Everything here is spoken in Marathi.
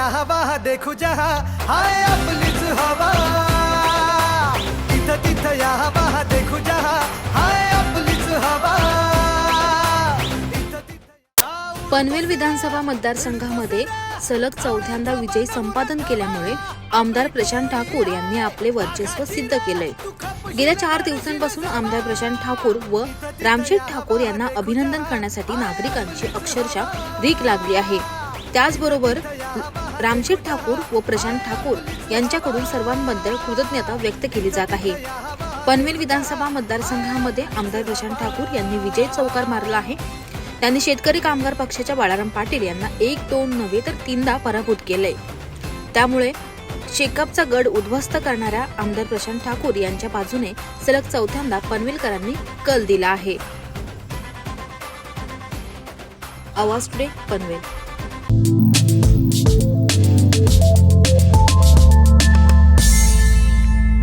देखू जहा. हाय आपलीच हवा. तिथं तिथं या हवा देखू जहा. हाय आपलीच हवा. पनवेल विधानसभा मतदारसंघामध्ये सलग चौथ्यांदा विजय संपादन केल्यामुळे आमदार प्रशांत ठाकूर यांनी आपले वर्चस्व सिद्ध केले गेल्या चार दिवसांपासून आमदार प्रशांत ठाकूर व रामशेठ ठाकूर यांना अभिनंदन करण्यासाठी नागरिकांची अक्षरशः रीक लागली आहे. त्याचबरोबर रामशेठ ठाकूर व प्रशांत ठाकूर यांच्याकडून सर्वांबद्दल कृतज्ञता व्यक्त केली जात आहे. पनवेल विधानसभा मतदारसंघामध्ये आमदार प्रशांत ठाकूर यांनी विजय चौकार मारला आहे. त्यांनी शेतकरी कामगार पक्षाच्या बाळाराम पाटील यांना एक दोन नव्हे तर तीनदा पराभूत केलंय. त्यामुळे शेकापचा गड उद्ध्वस्त करणाऱ्या आमदार प्रशांत ठाकूर यांच्या बाजूने सलग चौथ्यांदा पनवेलकरांनी कल दिला आहे. आवाज टुडे पनवेल.